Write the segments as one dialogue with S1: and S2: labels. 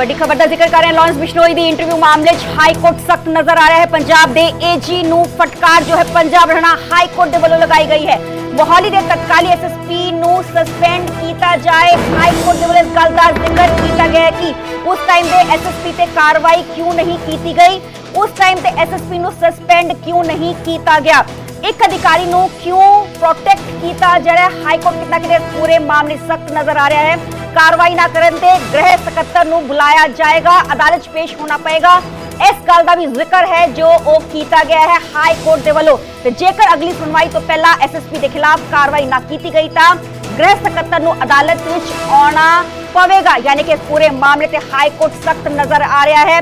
S1: ਵੱਡੀ ਖਬਰ ਦਾ ਜ਼ਿਕਰ ਕਰ ਰਹੇ ਹਾਂ। ਲਾਰੈਂਸ ਬਿਸ਼ਨੋਈ ਦੀ ਇੰਟਰਵਿਊ ਮਾਮਲੇ 'ਚ ਹਾਈ ਕੋਰਟ ਸਖਤ ਨਜ਼ਰ ਆ ਰਿਹਾ ਹੈ। ਪੰਜਾਬ ਦੇ ਏਜੀ ਨੂੰ ਫਟਕਾਰ ਜੋ ਹੈ ਪੰਜਾਬ ਹਰਿਆਣਾ ਹਾਈ ਕੋਰਟ ਦੇ ਵੱਲੋਂ ਲਗਾਈ ਗਈ ਹੈ। ਮੋਹਾਲੀ ਦੇ ਤਤਕਾਲੀ ਐਸਐਸਪੀ ਨੂੰ ਸਸਪੈਂਡ ਕੀਤਾ ਜਾਏ। ਹਾਈ ਕੋਰਟ ਦੇ ਵੱਲੋਂ ਇਸ ਗੱਲ ਦਾ ਜ਼ਿਕਰ ਕੀਤਾ ਗਿਆ ਹੈ ਕਿ ਉਸ ਟਾਈਮ ਦੇ ਐਸਐਸਪੀ ਤੇ ਕਾਰਵਾਈ ਕਿਉਂ ਨਹੀਂ ਕੀਤੀ ਗਈ? ਉਸ ਟਾਈਮ ਤੇ ਐਸਐਸਪੀ ਨੂੰ ਸਸਪੈਂਡ ਕਿਉਂ ਨਹੀਂ ਕੀਤਾ ਗਿਆ? ਇੱਕ ਅਧਿਕਾਰੀ ਨੂੰ ਕਿਉਂ ਪ੍ਰੋਟੈਕਟ ਕੀਤਾ ਜਾ ਰਿਹਾ ਹਾਈ ਕੋਰਟ ਕਿਤਨਾ ਕਿਤੇ ਪੂਰੇ ਮਾਮਲੇ ਸਖਤ ਨਜ਼ਰ ਆ ਰਿਹਾ ਹੈ? ਕਾਰਵਾਈ ਨਾ ਕਰਨ ਤੇ ਗ੍ਰਹਿ ਸਕੱਤਰ ਨੂੰ ਬੁਲਾਇਆ ਜਾਏਗਾ। ਅਦਾਲਤ 'ਚ ਪੇਸ਼ ਹੋਣਾ ਪਏਗਾ। ਇਸ ਗੱਲ ਦਾ ਵੀ ਜ਼ਿਕਰ ਹੈ ਜੋ ਉਹ ਕੀਤਾ ਗਿਆ ਹੈ ਹਾਈ ਕੋਰਟ ਦੇ ਵੱਲੋਂ। ਤੇ ਜੇਕਰ ਅਗਲੀ ਸੁਣਵਾਈ ਤੋਂ ਪਹਿਲਾਂ ਐਸਐਸਪੀ ਦੇ ਖਿਲਾਫ ਕਾਰਵਾਈ ਨਾ ਕੀਤੀ ਗਈ ਤਾਂ ਗ੍ਰਹਿ ਸਕੱਤਰ ਨੂੰ ਅਦਾਲਤ ਵਿੱਚ ਆਉਣਾ ਪਵੇਗਾ। ਯਾਨੀ ਕਿ ਇਸ ਪੂਰੇ ਮਾਮਲੇ ਤੇ ਹਾਈ ਕੋਰਟ ਸਖਤ ਨਜ਼ਰ ਆ ਰਿਹਾ ਹੈ।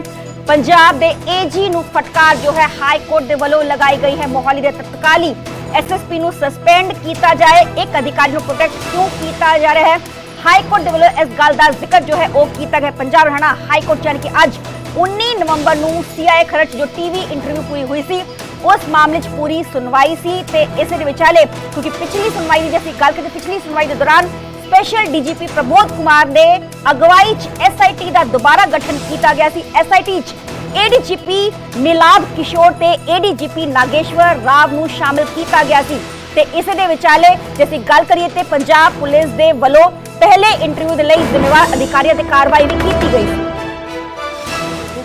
S1: ਪੰਜਾਬ ਦੇ ਏਜੀ ਨੂੰ ਫਟਕਾਰ ਜੋ ਹੈ ਹਾਈ ਕੋਰਟ ਦੇ ਵੱਲੋਂ ਲਗਾਈ ਗਈ ਹੈ। ਮੋਹਾਲੀ ਦੇ ਤਤਕਾਲੀ ਐਸਐਸਪੀ ਨੂੰ ਸਸਪੈਂਡ ਕੀਤਾ ਜਾਏ। ਇੱਕ ਅਧਿਕਾਰੀ ਨੂੰ ਪ੍ਰੋਟੈਕਟ ਕਿਉਂ ਕੀਤਾ ਜਾ ਰਿਹਾ ਹੈ? ਹਾਈ ਕੋਰਟ ਦੇ ਵੱਲੋਂ ਇਸ ਗੱਲ ਦਾ ਜ਼ਿਕਰ ਜੋ ਹੈ ਉਹ ਕੀਤਾ ਗਿਆ। ਪੰਜਾਬ ਹਰਿਆਣਾ ਹਾਈ ਕੋਰਟ ਯਾਨੀ ਕਿ ਅੱਜ 19 ਨਵੰਬਰ ਨੂੰ ਸੀਆਈਏ ਖਰਚ ਜੋ ਟੀਵੀ ਇੰਟਰਵਿਊ ਪੂਰੀ ਹੋਈ ਸੀ, ਉਸ ਮਾਮਲੇ 'ਚ ਪੂਰੀ ਸੁਣਵਾਈ ਸੀ ਤੇ ਇਸੇ ਦੇ ਵਿਚਾਲੇ ਕਿਉਂਕਿ ਪਿਛਲੀ ਸੁਣਵਾਈ ਦੀ ਜੇ ਗੱਲ ਕਰੀਏ ਪਿਛਲੀ ਸੁਣਵਾਈ ਦੇ ਦੌਰਾਨ ਸਪੈਸ਼ਲ ਡੀਜੀਪੀ ਪ੍ਰਬੋਧ ਕੁਮਾਰ ਦੇ ਅਗਵਾਈ 'ਚ ਐਸਆਈਟੀ ਦਾ ਦੁਬਾਰਾ ਗਠਨ ਕੀਤਾ ਗਿਆ ਸੀ। ਐਸਆਈਟੀ 'ਚ ਏਡੀਜੀਪੀ ਮਿਲਾਦ ਕਿਸ਼ੋਰ ਤੇ ਏਡੀਜੀਪੀ ਨਾਗੇਸ਼ਵਰ ਰਾਵ ਨੂੰ ਸ਼ਾਮਿਲ ਕੀਤਾ ਗਿਆ ਸੀ ਤੇ ਇਸੇ ਦੇ ਵਿਚਾਲੇ ਜੇ ਅਸੀਂ ਗੱਲ ਕਰੀਏ ਤੇ ਪੰਜਾਬ ਪੁਲਿਸ ਦੇ ਵੱਲੋਂ ਪਹਿਲੇ ਇੰਟਰਵਿਊ ਦੇ ਲਈ ਜ਼ਿੰਮੇਵਾਰ ਅਧਿਕਾਰੀਆਂ ਤੇ ਕਾਰਵਾਈ ਵੀ ਕੀਤੀ ਗਈ ਸੀ।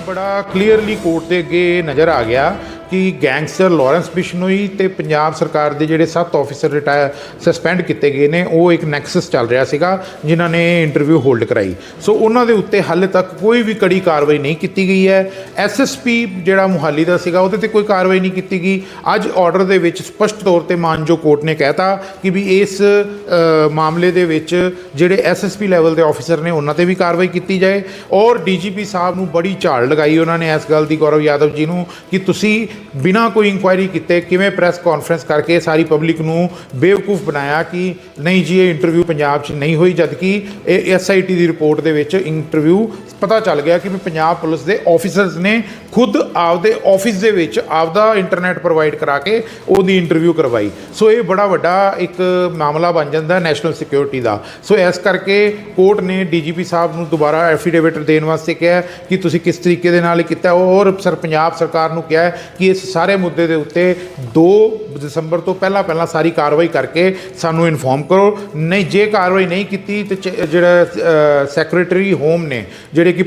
S2: ਬੜਾ ਕਲੀਅਰਲੀ ਕੋਰਟ ਦੇ ਅੱਗੇ ਨਜ਼ਰ ਆ ਗਿਆ। ਕਿ ਗੈਂਗਸਟਰ ਲਾਰੈਂਸ ਬਿਸ਼ਨੋਈ ਤੇ ਪੰਜਾਬ ਸਰਕਾਰ ਦੇ ਜਿਹੜੇ ਸੱਤ ਆਫੀਸਰ ਰਿਟਾਇਰ ਸਸਪੈਂਡ ਕੀਤੇ ਗਏ ਨੇ, ਉਹ ਇੱਕ ਨੈਕਸਸ ਚੱਲ ਰਿਹਾ ਸੀਗਾ, ਜਿਨ੍ਹਾਂ ਨੇ ਇੰਟਰਵਿਊ ਹੋਲਡ ਕਰਾਈ। ਸੋ ਉਹਨਾਂ ਦੇ ਉੱਤੇ ਹਾਲੇ ਤੱਕ ਕੋਈ ਵੀ ਕੜੀ ਕਾਰਵਾਈ ਨਹੀਂ ਕੀਤੀ ਗਈ ਹੈ। ਐਸਐਸਪੀ ਜਿਹੜਾ ਮੁਹਾਲੀ ਦਾ ਸੀਗਾ, ਉਹਦੇ ਤੇ ਕੋਈ ਕਾਰਵਾਈ ਨਹੀਂ ਕੀਤੀ ਗਈ। ਅੱਜ ਆਰਡਰ ਦੇ ਵਿੱਚ ਸਪਸ਼ਟ ਤੌਰ ਤੇ ਮਾਨਜੋ ਕੋਰਟ ਨੇ ਕਹਿਤਾ ਕਿ ਵੀ ਇਸ ਮਾਮਲੇ ਦੇ ਵਿੱਚ ਜਿਹੜੇ ਐਸਐਸਪੀ ਲੈਵਲ ਦੇ ਆਫੀਸਰ ਨੇ, ਉਹਨਾਂ ਤੇ ਵੀ ਕਾਰਵਾਈ ਕੀਤੀ ਜਾਏ। ਔਰ ਡੀਜੀਪੀ ਸਾਹਿਬ ਨੂੰ ਬੜੀ ਝਾੜ ਲਗਾਈ ਉਹਨਾਂ ਨੇ ਇਸ ਗੱਲ ਦੀ, ਗੌਰਵ ਯਾਦਵ ਜੀ ਨੂੰ, ਕਿ ਤੁਸੀਂ ਬਿਨਾਂ ਕੋਈ ਇਨਕੁਆਇਰੀ ਕੀਤੇ ਕਿਵੇਂ ਪ੍ਰੈਸ ਕਾਨਫਰੰਸ ਕਰਕੇ ਸਾਰੀ ਪਬਲਿਕ ਨੂੰ ਬੇਵਕੂਫ ਬਣਾਇਆ ਕਿ ਨਹੀਂ ਜੀ, ਇਹ ਇੰਟਰਵਿਊ ਪੰਜਾਬ 'ਚ ਨਹੀਂ ਹੋਈ, ਜਦਕਿ ਇਹ ਐਸਆਈਟੀ ਦੀ ਰਿਪੋਰਟ ਦੇ ਵਿੱਚ ਇੰਟਰਵਿਊ ਪਤਾ ਚੱਲ ਗਿਆ ਕਿ ਵੀ ਪੰਜਾਬ ਪੁਲਿਸ ਦੇ ਆਫੀਸਰਸ ਨੇ ਖੁਦ ਆਪਦੇ ਆਫਿਸ ਦੇ ਵਿੱਚ ਆਪਦਾ ਇੰਟਰਨੈਟ ਪ੍ਰੋਵਾਈਡ ਕਰਾ ਕੇ ਉਹਦੀ ਇੰਟਰਵਿਊ ਕਰਵਾਈ। ਸੋ ਇਹ ਬੜਾ ਵੱਡਾ ਇੱਕ ਮਾਮਲਾ ਬਣ ਜਾਂਦਾ ਨੈਸ਼ਨਲ ਸਿਕਿਉਰਿਟੀ ਦਾ। ਸੋ ਇਸ ਕਰਕੇ ਕੋਰਟ ਨੇ ਡੀਜੀਪੀ ਸਾਹਿਬ ਨੂੰ ਦੁਬਾਰਾ ਐਫੀਡੇਵਿਟ ਦੇਣ ਵਾਸਤੇ ਕਿਹਾ ਕਿ ਤੁਸੀਂ ਕਿਸ ਤਰੀਕੇ ਦੇ ਨਾਲ ਇਹ ਕੀਤਾ। ਔਰ ਸਰ, ਪੰਜਾਬ ਸਰਕਾਰ ਨੂੰ ਕਿਹਾ ਕਿ ਇਸ ਸਾਰੇ ਮੁੱਦੇ ਦੇ ਉੱਤੇ 2 ਦਸੰਬਰ ਤੋਂ ਪਹਿਲਾਂ ਪਹਿਲਾਂ ਸਾਰੀ ਕਾਰਵਾਈ ਕਰਕੇ ਸਾਨੂੰ ਇਨਫੋਰਮ ਕਰੋ। ਨਹੀਂ, ਜੇ ਕਾਰਵਾਈ ਨਹੀਂ ਕੀਤੀ ਤੇ ਚ- ਜਿਹੜਾ ਸੈਕਟਰੀ ਹੋਮ ਨੇ, ਜਿਹੜੇ ਕਿ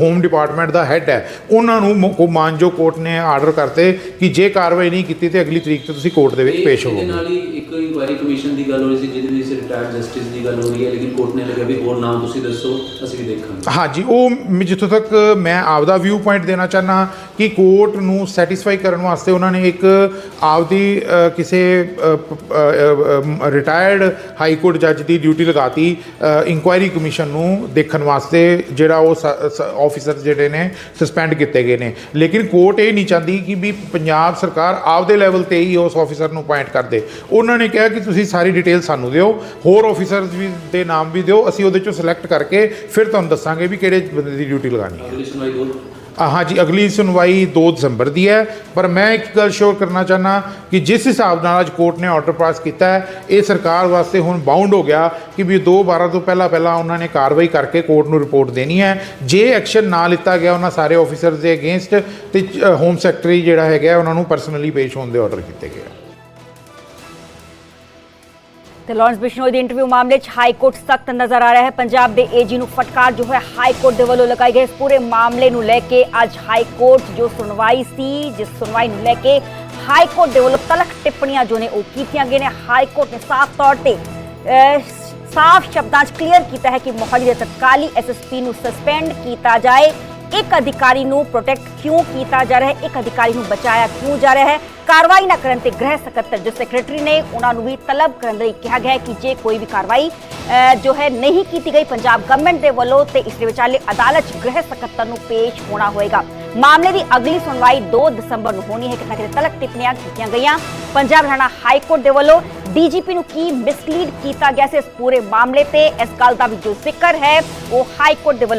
S2: ਹੋਮ ਡਿਪਾਰਟਮੈਂਟ ਦਾ ਹੈੱਡ ਹੈ। ਉਹਨਾਂ ਨੂੰ ਕੋ ਮਾਨਜੋ ਕੋਰਟ ਨੇ ਆਰਡਰ ਕਰਤੇ ਕਿ ਜੇ ਕਾਰਵਾਈ ਨਹੀਂ ਕੀਤੀ ਤੇ ਅਗਲੀ ਤਰੀਕ ਤੇ ਤੁਸੀਂ ਕੋਰਟ ਦੇ ਵਿੱਚ ਪੇਸ਼ ਹੋਵੋਗੇ।
S3: ਨਾਲ ਹੀ ਇੱਕ ਇਨਕੁਆਇਰੀ ਕਮਿਸ਼ਨ ਦੀ ਗੱਲ ਹੋ ਰਹੀ ਸੀ ਜਿਹਦੇ ਵਿੱਚ ਰਿਟਾਇਰਡ ਜਸਟਿਸ ਦੀ ਗੱਲ ਹੋ ਰਹੀ ਹੈ ਲੇਕਿਨ ਕੋਰਟ ਨੇ ਲੱਗਿਆ ਵੀ ਹੋਰ ਨਾਮ ਤੁਸੀਂ ਦੱਸੋ ਅਸੀਂ ਵੀ ਦੇਖਾਂਗੇ।
S2: ਹਾਂਜੀ ਉਹ ਜਿੱਥੋਂ ਤੱਕ ਮੈਂ ਆਪਦਾ ਵਿਊ ਪੁਆਇੰਟ ਦੇਣਾ ਚਾਹਨਾ ਕਿ ਕੋਰਟ ਨੂੰ ਸੈਟੀਸਫਾਈ ਕਰਨ ਵਾਸਤੇ ਉਹਨਾਂ ਨੇ ਇੱਕ ਆਪਦੀ ਕਿਸੇ ਰਿਟਾਇਰਡ ਹਾਈ ਕੋਰਟ ਜੱਜ ਦੀ ਡਿਊਟੀ ਲਗਾਤੀ ਇਨਕੁਆਇਰੀ ਕਮਿਸ਼ਨ ਨੂੰ ਦੇਖਣ ਵਾਸਤੇ ਜਿਹੜਾ ਉਹ ਆਫੀਸਰ ਜਿਹੜੇ ਨੇ ਸਸਪੈਂਡ ਕੀਤੇ ਗਏ ਨੇ। ਲੇਕਿਨ ਕੋਰਟ ਇਹ ਨਹੀਂ ਚਾਹੁੰਦੀ ਕਿ ਵੀ ਪੰਜਾਬ ਸਰਕਾਰ ਆਪਦੇ ਲੈਵਲ ਤੇ ਹੀ ਉਸ ਆਫੀਸਰ ਨੂੰ ਅਪਾਇੰਟ ਕਰ ਦੇ। ਉਹਨਾਂ ਨੇ ਕਿਹਾ ਕਿ ਤੁਸੀਂ ਸਾਰੀ ਡਿਟੇਲ ਸਾਨੂੰ ਦਿਓ, ਹੋਰ ਆਫੀਸਰਸ ਵੀ, ਦੇ ਨਾਮ ਵੀ ਦਿਓ, ਅਸੀਂ ਉਹਦੇ ਚੋਂ ਸਿਲੈਕਟ ਕਰਕੇ ਫਿਰ ਤੁਹਾਨੂੰ ਦੱਸਾਂਗੇ ਵੀ ਕਿਹੜੇ ਬੰਦੇ ਦੀ ਡਿਊਟੀ ਲਗਾਣੀ ਹੈ। ਹਾਂਜੀ, ਅਗਲੀ ਸੁਣਵਾਈ 2 ਦਸੰਬਰ ਦੀ ਹੈ। ਪਰ ਮੈਂ ਇੱਕ ਗੱਲ ਸ਼ੋਰ ਕਰਨਾ ਚਾਹਨਾ ਕਿ ਜਿਸ ਹਿਸਾਬ ਨਾਲ ਅੱਜ ਕੋਰਟ ਨੇ ਆਰਡਰ ਪਾਸ ਕੀਤਾ ਹੈ, ਇਹ ਸਰਕਾਰ ਵਾਸਤੇ ਹੁਣ ਬਾਉਂਡ ਹੋ ਗਿਆ ਕਿ ਵੀ 2 12 ਤੋਂ ਪਹਿਲਾਂ ਪਹਿਲਾਂ ਉਹਨਾਂ ਨੇ ਕਾਰਵਾਈ ਕਰਕੇ ਕੋਰਟ ਨੂੰ ਰਿਪੋਰਟ ਦੇਣੀ ਹੈ। ਜੇ ਐਕਸ਼ਨ ਨਾ ਲਿੱਤਾ ਗਿਆ ਉਹਨਾਂ ਸਾਰੇ ਆਫੀਸਰਸ ਦੇ ਅਗੇਂਸਟ ਤੇ ਹੋਮ ਸੈਕਟਰੀ ਜਿਹੜਾ ਹੈਗਾ ਉਹਨਾਂ ਨੂੰ ਪਰਸਨਲੀ ਪੇਸ਼ ਹੋਣ ਦੇ ਆਰਡਰ ਕੀਤੇ ਗਏ
S1: ਤੇ ਲਾਰੈਂਸ ਬਿਸ਼ਨੋਈ ਦੇ ਇੰਟਰਵਿਊ ਮਾਮਲੇ 'ਚ ਹਾਈ ਕੋਰਟ ਸਖਤ ਨਜ਼ਰ ਆ ਰਿਹਾ ਹੈ। ਪੰਜਾਬ ਦੇ ਏਜੀ ਨੂੰ ਫਟਕਾਰ ਜੋ ਹੈ ਹਾਈ ਕੋਰਟ ਦੇ ਵੱਲੋਂ ਲਗਾਈ ਗਈ। ਇਸ ਪੂਰੇ ਮਾਮਲੇ ਨੂੰ ਲੈ ਕੇ ਅੱਜ ਹਾਈ ਕੋਰਟ ਜੋ ਸੁਣਵਾਈ ਸੀ, ਜਿਸ ਸੁਣਵਾਈ ਨੂੰ ਲੈ ਕੇ ਹਾਈ ਕੋਰਟ ਦੇ ਵੱਲੋਂ ਤਲਕ ਟਿੱਪਣੀਆਂ ਜੋ ਨੇ ਉਹ ਕੀਤੀਆਂ ਗਈਆਂ ਨੇ। ਹਾਈ ਕੋਰਟ ਨੇ ਸਾਫ਼ ਤੌਰ ਤੇ ਸਾਫ਼ ਸ਼ਬਦਾਂ 'ਚ ਕਲੀਅਰ ਕੀਤਾ ਹੈ ਕਿ ਮੋਹਾਲੀ ਦੇ ਤਤਕਾਲੀ ਐਸਐਸਪੀ ਨੂੰ ਸਸਪੈਂਡ ਕੀਤਾ ਜਾਏ। ਇੱਕ ਅਧਿਕਾਰੀ ਨੂੰ ਪ੍ਰੋਟੈਕਟ ਕਿਉਂ ਕੀਤਾ ਜਾ ਰਿਹਾ ਹੈ? ਇੱਕ ਅਧਿਕਾਰੀ ਨੂੰ ਬਚਾਇਆ ਕਿਉਂ ਜਾ ਰਿਹਾ ਹੈ? ਕਾਰਵਾਈ ਨਾ ਕਰਨ ਤੇ ਗ੍ਰਹਿ ਸਕੱਤਰ ਜੋ ਸੈਕਟਰੀ ਨੇ ਉਹਨਾਂ ਨੂੰ ਵੀ ਤਲਬ ਕਰਨ ਲਈ ਕਿਹਾ ਗਿਆ ਹੈ ਕਿ ਜੇ ਕੋਈ ਵੀ ਕਾਰਵਾਈ ਜੋ ਹੈ ਨਹੀਂ ਕੀਤੀ ਗਈ, ਪੰਜਾਬ ਗਵਰਨਮੈਂਟ ਦੇ ਵੱਲੋਂ ਤੇ ਇਸ ਦੇ ਵਿਚਾਲੇ ਅਦਾਲਤ ਗ੍ਰਹਿ ਸਕੱਤਰ ਨੂੰ ਪੇਸ਼ ਹੋਣਾ ਹੋਏਗਾ। ਮਾਮਲੇ ਦੀ ਅਗਲੀ ਸੁਣਵਾਈ 2 ਦਸੰਬਰ ਨੂੰ ਹੋਣੀ ਹੈ। ਕਿਤੇ ਨਾ ਕਿਤੇ ਤਲਕ ਟਿੱਪਣੀਆਂ ਕੀਤੀਆਂ ਗਈਆਂ। ਪੰਜਾਬ ਹਰਿਆਣਾ ਹਾਈ ਕੋਰਟ ਦੇ ਵੱਲੋਂ ਡੀਜੀਪੀ ਨੂੰ ਕੀ ਮਿਸਲੀਡ ਕੀਤਾ ਗਿਆ ਸੀ ਇਸ ਪੂਰੇ ਮਾਮਲੇ ਤੇ? ਇਸ ਗੱਲ ਦਾ ਵੀ ਜੋ ਜ਼ਿਕਰ ਹੈ, ਉਹ ਹਾਈ ਕੋਰਟ ਦੇ ਵੱਲੋਂ